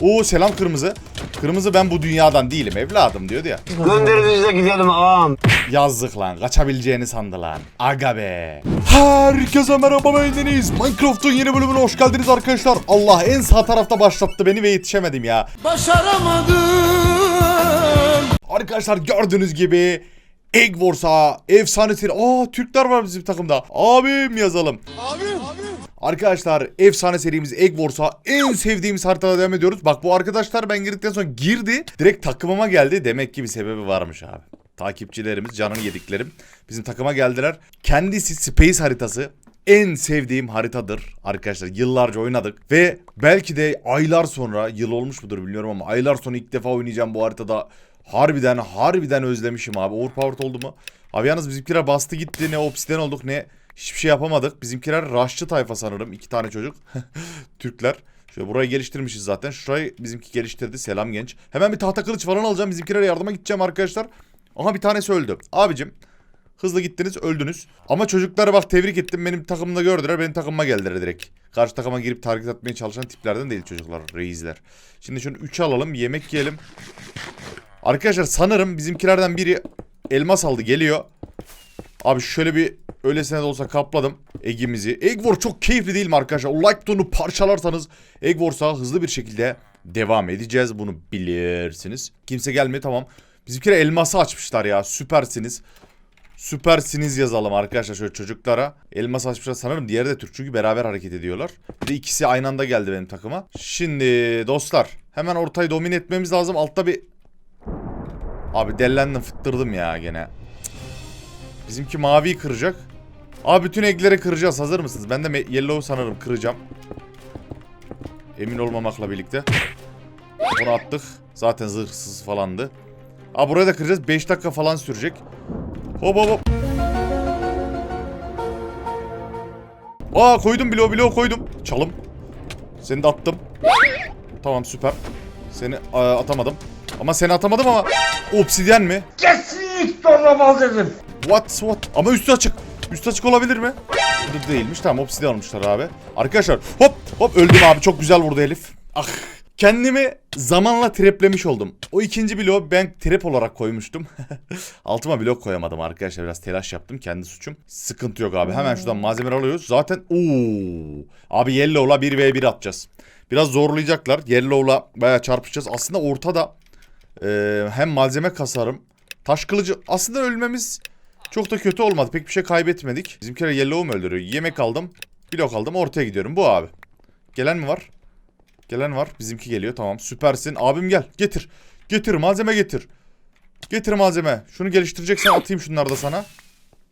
Oo selam kırmızı. Kırmızı ben bu dünyadan değilim evladım diyordu ya. Gönderinize gidelim ağam. Yazdık lan. Kaçabileceğini sandı lan. Aga be. Herkese merhaba beğendiniz. Minecraft'ın yeni bölümüne hoş geldiniz arkadaşlar. Allah en sağ tarafta başlattı beni ve yetişemedim ya. Başaramadım. Arkadaşlar gördüğünüz gibi Egg Wars'a efsanesi... Aa Türkler var bizim takımda. Abim yazalım. Arkadaşlar efsane serimiz Egg Wars'a en sevdiğimiz haritada devam ediyoruz. Bak bu arkadaşlar ben girdikten sonra girdi. Direkt takımıma geldi. Demek ki bir sebebi varmış abi. Takipçilerimiz, canını yediklerim. Bizim takıma geldiler. Kendisi Space haritası. En sevdiğim haritadır arkadaşlar. Yıllarca oynadık ve belki de aylar sonra, yıl olmuş mudur bilmiyorum ama aylar sonra ilk defa oynayacağım bu haritada. Harbiden harbiden özlemişim abi. Overpowered oldu mu? Abi yalnız bizimkiler bastı gitti. Ne obsiden olduk ne hiçbir şey yapamadık. Bizimkiler Rush'çı tayfa sanırım. iki tane çocuk. Türkler. Şöyle burayı geliştirmişiz zaten. Şurayı bizimki geliştirdi. Selam genç. Hemen bir tahta kılıç falan alacağım. Bizimkilere yardıma gideceğim arkadaşlar. Aha bir tanesi öldü. Abicim hızlı gittiniz öldünüz. Ama çocuklara bak tebrik ettim. Benim takımımda gördüler. Benim takımıma geldiler direkt. Karşı takıma girip target atmaya çalışan tiplerden değil çocuklar. Reisler. Şimdi şunu 3'e alalım. Yemek yiyelim. Arkadaşlar sanırım bizimkilerden biri elmas aldı geliyor. Abi şöyle bir öylesine de olsa kapladım Egg'imizi. Egg çok keyifli değil mi arkadaşlar? O like butonunu parçalarsanız Egg Wars'a hızlı bir şekilde devam edeceğiz. Bunu bilirsiniz. Kimse gelmiyor tamam. Bizimkiler elması açmışlar ya süpersiniz. Süpersiniz yazalım arkadaşlar şöyle çocuklara. Elmas açmışlar sanırım diğeri de Türk çünkü beraber hareket ediyorlar. Bir de ikisi aynı anda geldi benim takıma. Şimdi dostlar hemen ortayı domine etmemiz lazım. Altta bir... Abi dellendim fıttırdım ya gene. Bizimki maviyi kıracak. Abi bütün eggleri kıracağız. Hazır mısınız? Ben de yellow sanırım kıracağım. Emin olmamakla birlikte. Bunu attık. Zaten zırhsız falandı. Abi buraya da kıracağız. 5 dakika falan sürecek. Hop hop hop. Aa koydum bloğu bloğu koydum. Çalım. Seni de attım. Tamam süper. Seni aa, atamadım. Ama seni atamadım ama obsidyen mi? Kesinlikle olamaz dedim. What what? Ama üstü açık. Üstü açık olabilir mi? Bu değilmiş. Tamam obsidian almışlar abi. Arkadaşlar hop hop öldüm abi. Çok güzel vurdu Elif. Ah. Kendimi zamanla traplemiş oldum. O ikinci bloğu ben trap olarak koymuştum. Altıma blok koyamadım arkadaşlar. Biraz telaş yaptım. Kendi suçum. Sıkıntı yok abi. Hemen şuradan malzemeler alıyoruz. Zaten ooo. Abi Yellow'la 1v1 atacağız. Biraz zorlayacaklar. Yellow'la bayağı çarpışacağız. Aslında ortada e, hem malzeme kasarım. Taş kılıcı aslında ölmemiz çok da kötü olmadı. Pek bir şey kaybetmedik. Bizimkiler yellow mu öldürüyor? Yemek aldım. Blok aldım. Ortaya gidiyorum. Bu abi. Gelen mi var? Gelen var. Bizimki geliyor. Tamam. Süpersin. Abim gel. Getir. Getir. Malzeme getir. Getir malzeme. Şunu geliştireceksen atayım şunları da sana.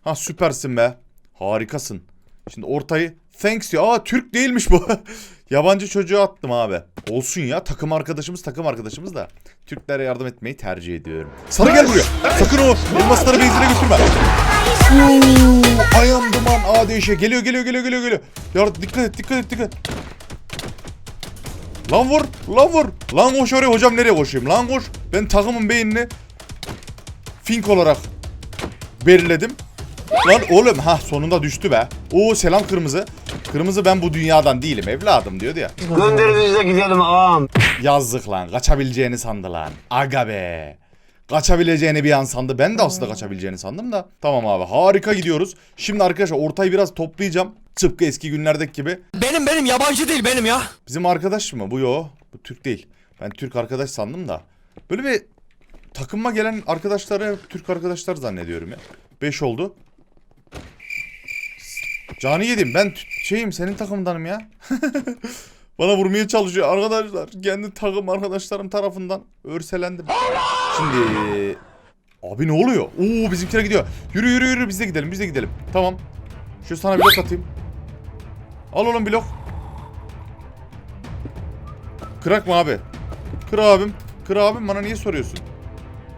Ha süpersin be. Harikasın. Şimdi ortayı thanks diyor. Aa Türk değilmiş bu. Yabancı çocuğa attım abi. Olsun ya takım arkadaşımız takım arkadaşımız da. Türklere yardım etmeyi tercih ediyorum. Sarı gel buraya. Sakın o elmasları benzine götürme. Ayağım duman A değişiyor. Geliyor geliyor geliyor geliyor geliyor. Ya dikkat et dikkat et dikkat. Lan vur lan vur. Lan koş oraya hocam nereye koşayım? Lan koş. Ben takımın beynini fink olarak belirledim. Lan oğlum ha sonunda düştü be. Oo selam kırmızı. Kırmızı ben bu dünyadan değilim evladım diyordu ya. Gönderinize gidelim ağam. Yazdık lan. Kaçabileceğini sandı lan. Aga be. Kaçabileceğini bir an sandı. Ben de aslında kaçabileceğini sandım da. Tamam abi harika gidiyoruz. Şimdi arkadaşlar ortayı biraz toplayacağım. Tıpkı eski günlerdeki gibi. Benim benim yabancı değil benim ya. Bizim arkadaş mı? Bu yo. Bu Türk değil. Ben Türk arkadaş sandım da. Böyle bir takıma gelen arkadaşları hep Türk arkadaşlar zannediyorum ya. 5 oldu. Canı yedim. Ben şeyim senin takımdanım ya. Bana vurmaya çalışıyor arkadaşlar. Kendi takım arkadaşlarım tarafından örselendim. Şimdi abi ne oluyor? Oo bizimkiler gidiyor. Yürü yürü yürü biz de gidelim biz de gidelim. Tamam. Şu sana blok atayım. Al oğlum blok. Kırak mı abi? Kır abim. Kır abim bana niye soruyorsun?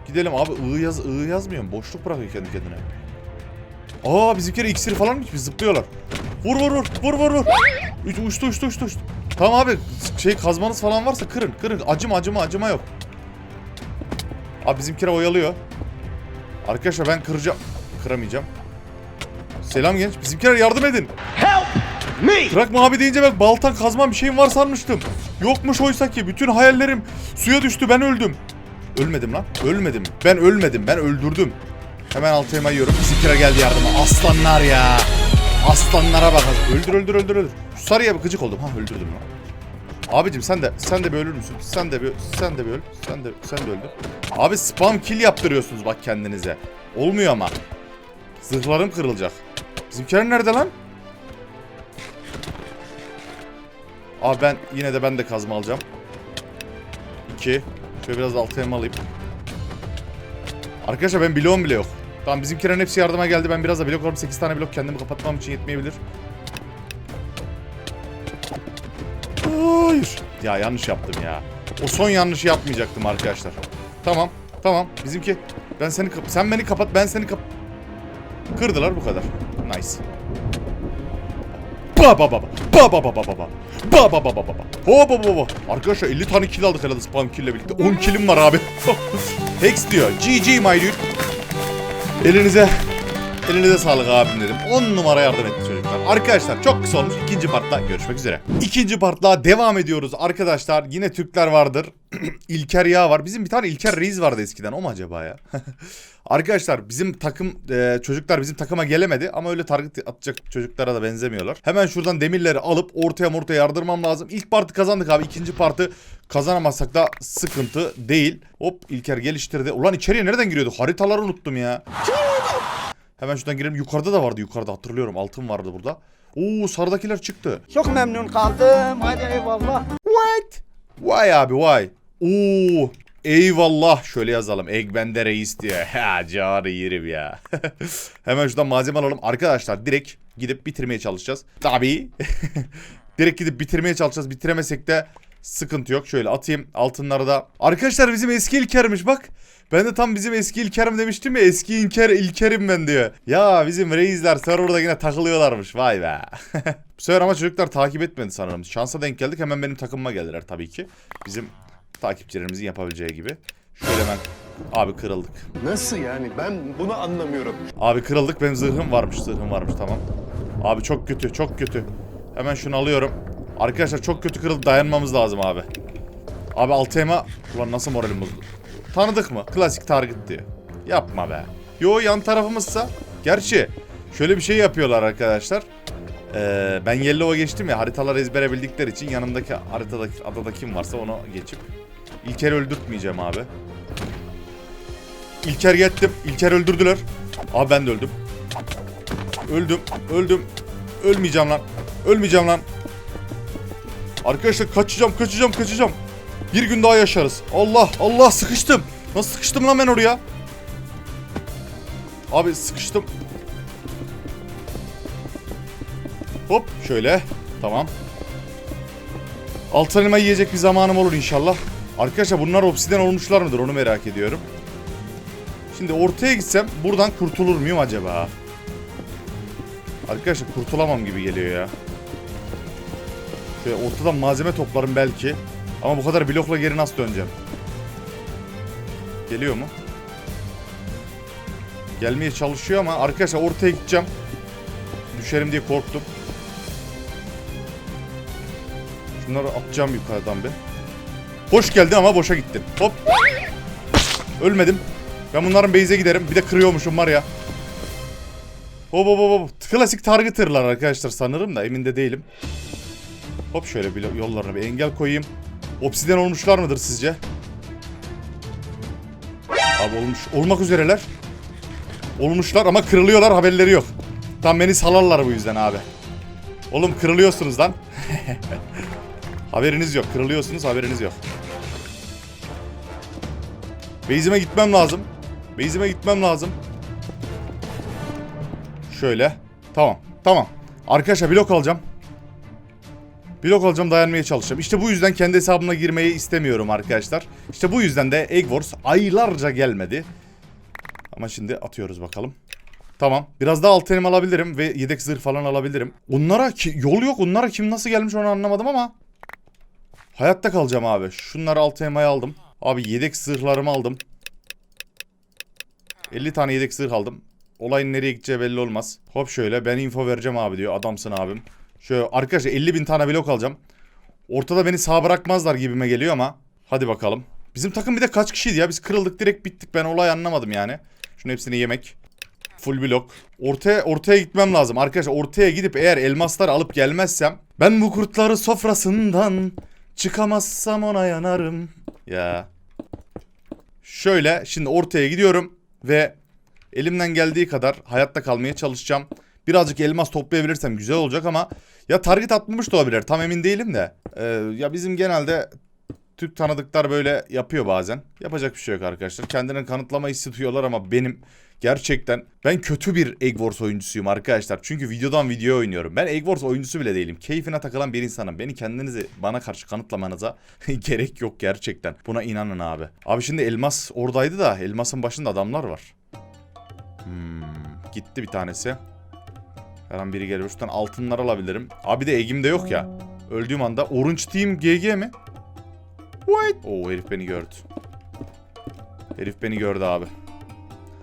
Gidelim abi ı yaz ı yazmıyorum. Boşluk bırakıyor kendi kendine. Aa bizimkiler iksir falan mı? Biz zıplıyorlar. Vur vur vur vur vur vur. Uç, uçtu uçtu uçtu uçtu. Tamam abi şey kazmanız falan varsa kırın kırın. Acıma acıma acıma yok. Abi bizimkiler oyalıyor. Arkadaşlar ben kıracağım. Kıramayacağım. Selam genç. Bizimkiler yardım edin. Help! Trak mavi deyince ben baltan kazman bir şeyim var sanmıştım. Yokmuş oysa ki bütün hayallerim suya düştü ben öldüm. Ölmedim lan. Ölmedim. Ben ölmedim. Ben öldürdüm. Hemen altı elma yiyorum. Bizimkiler geldi yardıma. Aslanlar ya. Aslanlara bak. Öldür öldür öldür öldür. Şu sarıya bir gıcık oldum. Ha öldürdüm lan. Abicim sen de sen de bir ölür müsün? Sen de bir sen de bir öl. Sen de sen de öldür. Abi spam kill yaptırıyorsunuz bak kendinize. Olmuyor ama. Zırhlarım kırılacak. Bizimkiler nerede lan? Abi ben yine de ben de kazma alacağım. 2. Şöyle biraz altı elma alayım. Arkadaşlar ben bloğum bile yok. Tamam bizimkilerin hepsi yardıma geldi. Ben biraz da blok alıp 8 tane blok kendimi kapatmam için yetmeyebilir. Hayır. Ya yanlış yaptım ya. O son yanlışı yapmayacaktım arkadaşlar. Tamam. Tamam. Bizimki. Ben seni sen beni kapat. Ben seni kap Kırdılar bu kadar. Nice. Ba ba ba ba. Ba ba ba ba ba ba. Ba ba ba ba ba. Ho ba ba ba. Arkadaşlar 50 tane kill aldık herhalde spam kill birlikte. 10 killim var abi. Hex diyor. GG my dude. Elinize Elinize sağlık abim dedim. 10 numara yardım etti çocuklar. Arkadaşlar çok kısa olmuş. İkinci partla görüşmek üzere. İkinci partla devam ediyoruz arkadaşlar. Yine Türkler vardır. İlker Yağ var. Bizim bir tane İlker Reis vardı eskiden. O mu acaba ya? arkadaşlar bizim takım e, çocuklar bizim takıma gelemedi. Ama öyle target atacak çocuklara da benzemiyorlar. Hemen şuradan demirleri alıp ortaya ortaya yardırmam lazım. İlk partı kazandık abi. İkinci partı kazanamazsak da sıkıntı değil. Hop İlker geliştirdi. Ulan içeriye nereden giriyorduk? Haritaları unuttum ya. Hemen şuradan girelim. Yukarıda da vardı yukarıda hatırlıyorum. Altın vardı burada. Oo sarıdakiler çıktı. Çok memnun kaldım. Hadi eyvallah. What? Vay abi vay. Oo eyvallah. Şöyle yazalım. Egbende reis diye. Ha canı yerim ya. Hemen şuradan malzeme alalım. Arkadaşlar direkt gidip bitirmeye çalışacağız. Tabii. direkt gidip bitirmeye çalışacağız. Bitiremesek de sıkıntı yok. Şöyle atayım altınları da. Arkadaşlar bizim eski İlker'miş bak. Ben de tam bizim eski İlker'im demiştim ya. Eski İlker İlker'im ben diyor. Ya bizim reisler serverda yine takılıyorlarmış. Vay be. Bu sefer ama çocuklar takip etmedi sanırım. Şansa denk geldik. Hemen benim takımıma geldiler tabii ki. Bizim takipçilerimizin yapabileceği gibi. Şöyle hemen abi kırıldık. Nasıl yani? Ben bunu anlamıyorum. Abi kırıldık. Benim zırhım varmış. Zırhım varmış tamam. Abi çok kötü. Çok kötü. Hemen şunu alıyorum. Arkadaşlar çok kötü kırıldı. Dayanmamız lazım abi. Abi altı ema. Ulan nasıl moralim bozuldu. Tanıdık mı? Klasik target diyor. Yapma be. Yo yan tarafımızsa. Gerçi şöyle bir şey yapıyorlar arkadaşlar. Ee, ben Yellow'a geçtim ya haritaları ezbere bildikleri için yanımdaki haritadaki adada kim varsa onu geçip İlker'i öldürtmeyeceğim abi. İlker gittim. İlker öldürdüler. Abi ben de öldüm. Öldüm. Öldüm. Ölmeyeceğim lan. Ölmeyeceğim lan. Arkadaşlar kaçacağım kaçacağım kaçacağım. Bir gün daha yaşarız. Allah Allah sıkıştım. Nasıl sıkıştım lan ben oraya? Abi sıkıştım. Hop şöyle. Tamam. Altın elma yiyecek bir zamanım olur inşallah. Arkadaşlar bunlar obsiden olmuşlar mıdır onu merak ediyorum. Şimdi ortaya gitsem buradan kurtulur muyum acaba? Arkadaşlar kurtulamam gibi geliyor ya. Şöyle ortadan malzeme toplarım belki. Ama bu kadar blokla geri nasıl döneceğim? Geliyor mu? Gelmeye çalışıyor ama arkadaşlar ortaya gideceğim. Düşerim diye korktum. Şunları atacağım yukarıdan bir. Hoş geldin ama boşa gittin. Hop. Ölmedim. Ben bunların base'e giderim. Bir de kırıyormuşum var ya. Hop hop hop. Klasik targetırlar arkadaşlar sanırım da emin de değilim. Hop şöyle bir yollarına bir engel koyayım. Obsiden olmuşlar mıdır sizce? Abi olmuş. Olmak üzereler. Olmuşlar ama kırılıyorlar haberleri yok. Tam beni salarlar bu yüzden abi. Oğlum kırılıyorsunuz lan. haberiniz yok. Kırılıyorsunuz haberiniz yok. Base'ime gitmem lazım. Base'ime gitmem lazım. Şöyle. Tamam. Tamam. Arkadaşlar blok alacağım. Blok alacağım dayanmaya çalışacağım. İşte bu yüzden kendi hesabıma girmeyi istemiyorum arkadaşlar. İşte bu yüzden de Egg Wars aylarca gelmedi. Ama şimdi atıyoruz bakalım. Tamam. Biraz daha alt elim alabilirim ve yedek zırh falan alabilirim. Onlara ki, yol yok. Onlara kim nasıl gelmiş onu anlamadım ama. Hayatta kalacağım abi. Şunları alt elmayı aldım. Abi yedek zırhlarımı aldım. 50 tane yedek zırh aldım. Olayın nereye gideceği belli olmaz. Hop şöyle ben info vereceğim abi diyor. Adamsın abim. Şöyle arkadaşlar 50 bin tane blok alacağım. Ortada beni sağ bırakmazlar gibime geliyor ama. Hadi bakalım. Bizim takım bir de kaç kişiydi ya? Biz kırıldık direkt bittik. Ben olay anlamadım yani. Şunun hepsini yemek. Full blok. Ortaya ortaya gitmem lazım. Arkadaşlar ortaya gidip eğer elmaslar alıp gelmezsem ben bu kurtları sofrasından çıkamazsam ona yanarım. Ya. Şöyle şimdi ortaya gidiyorum ve elimden geldiği kadar hayatta kalmaya çalışacağım. Birazcık elmas toplayabilirsem güzel olacak ama ya target atmamış da olabilir. Tam emin değilim de. Ee, ya bizim genelde Türk tanıdıklar böyle yapıyor bazen. Yapacak bir şey yok arkadaşlar. Kendini kanıtlama hissi duyuyorlar ama benim gerçekten ben kötü bir Egg Wars oyuncusuyum arkadaşlar. Çünkü videodan video oynuyorum. Ben Egg Wars oyuncusu bile değilim. Keyfine takılan bir insanım. Beni kendinizi bana karşı kanıtlamanıza gerek yok gerçekten. Buna inanın abi. Abi şimdi elmas oradaydı da elmasın başında adamlar var. Hmm, gitti bir tanesi. Her an biri geliyor. Şuradan altınlar alabilirim. Abi de egim de yok ya. Öldüğüm anda Orange Team GG mi? What? Oo herif beni gördü. Herif beni gördü abi.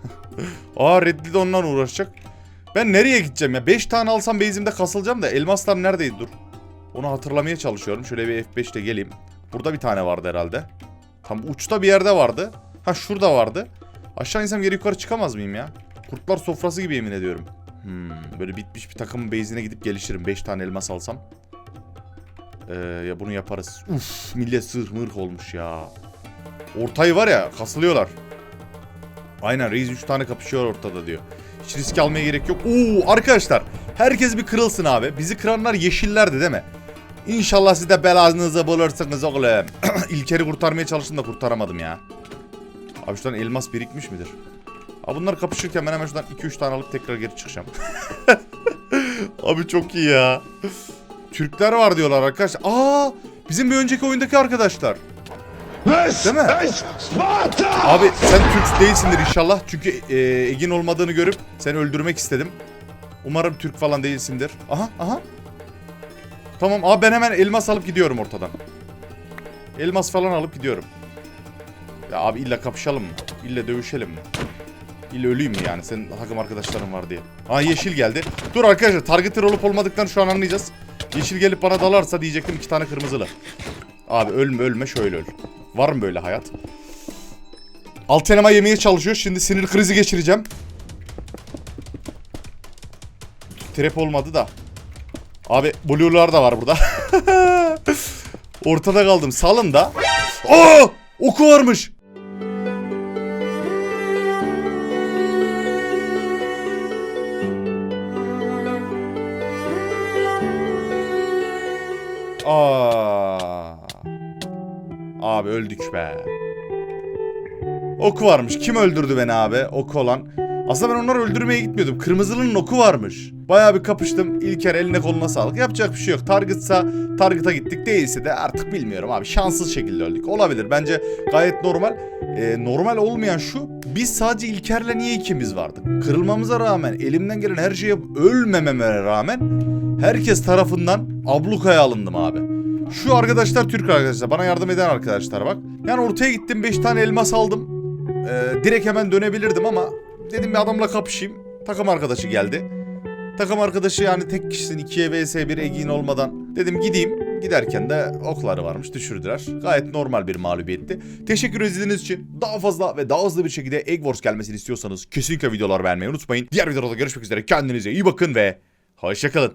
Aa Redli de ondan uğraşacak. Ben nereye gideceğim ya? 5 tane alsam base'imde kasılacağım da elmaslar neredeydi dur. Onu hatırlamaya çalışıyorum. Şöyle bir F5 ile geleyim. Burada bir tane vardı herhalde. Tam uçta bir yerde vardı. Ha şurada vardı. Aşağı insem geri yukarı çıkamaz mıyım ya? Kurtlar sofrası gibi yemin ediyorum. Hmm, böyle bitmiş bir takımın base'ine gidip gelişirim. 5 tane elmas alsam. Ee, ya bunu yaparız. Uf millet sırf mırh olmuş ya. Ortayı var ya kasılıyorlar. Aynen reis 3 tane kapışıyor ortada diyor. Hiç risk almaya gerek yok. Oo arkadaşlar herkes bir kırılsın abi. Bizi kıranlar yeşillerdi değil mi? İnşallah siz de belanızı bulursunuz oğlum. İlker'i kurtarmaya çalıştım da kurtaramadım ya. Abi şuradan elmas birikmiş midir? Abi bunlar kapışırken ben hemen şuradan 2-3 tane alıp tekrar geri çıkacağım. Abi çok iyi ya. Türkler var diyorlar arkadaşlar. Aa, bizim bir önceki oyundaki arkadaşlar. Değil mi? Abi sen Türk değilsindir inşallah. Çünkü e, Egin olmadığını görüp seni öldürmek istedim. Umarım Türk falan değilsindir. Aha aha. Tamam abi ben hemen elmas alıp gidiyorum ortadan. Elmas falan alıp gidiyorum. Ya abi illa kapışalım mı? İlla dövüşelim mi? İlla öleyim mi yani? Senin takım arkadaşların var diye. Aa yeşil geldi. Dur arkadaşlar target'ır olup olmadıklarını şu an anlayacağız. Yeşil gelip bana dalarsa diyecektim iki tane kırmızılı. Abi ölme ölme şöyle öl. Var mı böyle hayat? Alt elma yemeye çalışıyor. Şimdi sinir krizi geçireceğim. Trap olmadı da. Abi blue'lar da var burada. Ortada kaldım. Salın da. Aa! Oku varmış. Oku varmış. Kim öldürdü beni abi? Oku olan. Aslında ben onları öldürmeye gitmiyordum. Kırmızılının oku varmış. Bayağı bir kapıştım. İlker eline koluna sağlık. Yapacak bir şey yok. Targetsa target'a gittik. Değilse de artık bilmiyorum abi. Şanssız şekilde öldük. Olabilir. Bence gayet normal. Ee, normal olmayan şu. Biz sadece İlker'le niye ikimiz vardık? Kırılmamıza rağmen, elimden gelen her şeye ölmememe rağmen herkes tarafından ablukaya alındım abi. Şu arkadaşlar Türk arkadaşlar. Bana yardım eden arkadaşlar bak. Yani ortaya gittim 5 tane elmas aldım. Ee, direkt hemen dönebilirdim ama dedim bir adamla kapışayım. Takım arkadaşı geldi. Takım arkadaşı yani tek kişinin 2'ye vs 1 egin olmadan dedim gideyim. Giderken de okları varmış düşürdüler. Gayet normal bir mağlubiyetti. Teşekkür edildiğiniz için daha fazla ve daha hızlı bir şekilde Egg Wars gelmesini istiyorsanız kesinlikle videolar beğenmeyi unutmayın. Diğer videolarda görüşmek üzere. Kendinize iyi bakın ve hoşçakalın.